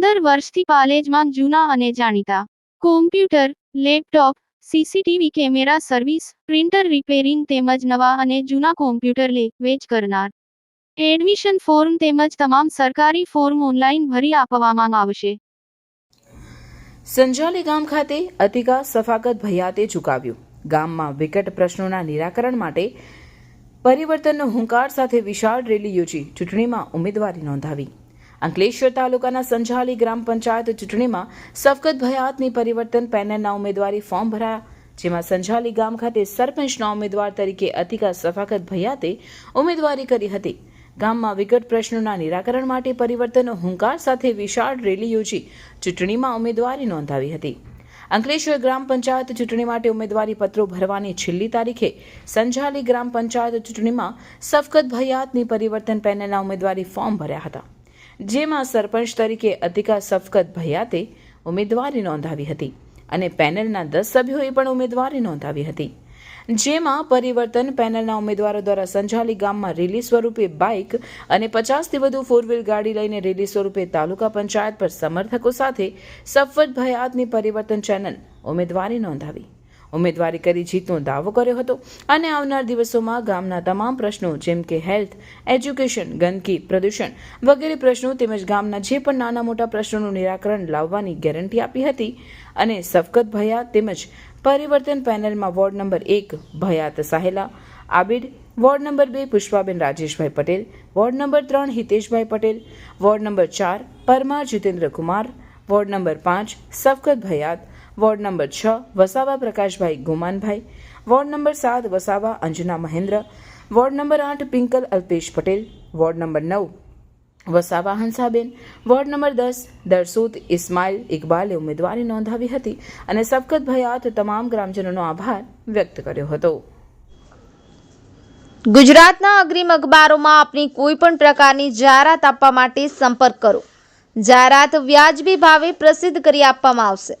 વર્ષથી પાલેજમાં જૂના અને જાણીતા. Computer, laptop, CCTV camera service, printer repairing તેમજ નવા અને જૂના કોમ્પ્યુટર લે, વેચ કરનાર. એડમિશન ફોર્મ તેમજ તમામ સરકારી ફોર્મ ઓનલાઈન ભરી આપવામાં આવશે. સંજાલી ગામ ખાતે અતિકા સફાકત ભૈયાતે ચુકાવ્યું ગામમાં વિકટ પ્રશ્નોના નિરાકરણ માટે પરિવર્તનનો હુંકાર સાથે વિશાળ રેલી યોજી ચૂંટણીમાં ઉમેદવારી નોંધાવી. અંકલેશ્વર તાલુકાના સંજાલી ગ્રામ પંચાયત ચૂંટણીમાં સફકત ભયાતની પરિવર્તન પેનલના ઉમેદવારી ફોર્મ ભરાયા, જેમાં સંજાલી ગામ ખાતે સરપંચના ઉમેદવાર તરીકે અતિકા સફાકત ભૈયાતે ઉમેદવારી કરી હતી. ગામમાં વિકટ પ્રશ્નોના નિરાકરણ માટે પરિવર્તન હુંકાર સાથે વિશાળ રેલી યોજી ચૂંટણીમાં ઉમેદવારી નોંધાવી હતી. અંકલેશ્વર ગ્રામ પંચાયત ચૂંટણી માટે ઉમેદવારી પત્રો ભરવાની છેલ્લી તારીખે સંજાલી ગ્રામ પંચાયત ચૂંટણીમાં સફકત ભયાતની પરિવર્તન પેનલના ઉમેદવારી ફોર્મ ભર્યા હતા. જેમાં સરપંચ તરીકે અધિકા સફકત ભયાતે ઉમેદવારી નોંધાવી હતી અને પેનલના દસ સભ્યોએ પણ ઉમેદવારી નોંધાવી હતી. જેમાં પરિવર્તન પેનલના ઉમેદવારો દ્વારા સંજાલી ગામમાં રેલી સ્વરૂપે બાઇક અને પચાસથી વધુ ફોર વ્હીલ ગાડી લઈને રેલી સ્વરૂપે તાલુકા પંચાયત પર સમર્થકો સાથે સફવત ભયાતની પરિવર્તન ચેનલ ઉમેદવારી નોંધાવી. ઉમેદવારી કરી જીતનો દાવો કર્યો હતો અને આવનાર દિવસોમાં ગામના તમામ પ્રશ્નો, જેમ કે હેલ્થ, એજ્યુકેશન, ગંદકી, પ્રદૂષણ વગેરે પ્રશ્નો તેમજ ગામના જે પણ નાના મોટા પ્રશ્નોનું નિરાકરણ લાવવાની ગેરંટી આપી હતી અને સફકત ભયા તેમજ પરિવર્તન પેનલમાં વોર્ડ નંબર એક ભયાત સાહેલા આબિડ વોર્ડ નંબર બે પુષ્પાબેન રાજેશભાઈ પટેલ, વોર્ડ નંબર ત્રણ હિતેશભાઈ પટેલ, વોર્ડ નંબર ચાર પરમાર જીતેન્દ્ર કુમાર વોર્ડ નંબર પાંચ સફકત ભયાત વોર્ડ નંબર છ, વસાવા પ્રકાશભાઈ ગુમાનભાઈ. વોર્ડ નંબર સાત, વસાવા અંજના મહેન્દ્ર. વોર્ડ નંબર આઠ, પિંકલ અલ્પેશ પટેલ. વોર્ડ નંબર નવ, વસાવા હંસાબેન. વોર્ડ નંબર દસ, દરસૂદ ઇસ્માઇલ ઇકબાલે ઉમેદવારી નોંધાવી હતી અને સબકત ભયાત તમામ ગ્રામજનોનો આભાર વ્યક્ત કર્યો હતો. ગુજરાતના અગ્રીમ અખબારોમાં આપની કોઈ પણ પ્રકારની જાહેરાત આપવા માટે સંપર્ક કરો. જાહેરાત વ્યાજબી ભાવે પ્રસિદ્ધ કરી આપવામાં આવશે.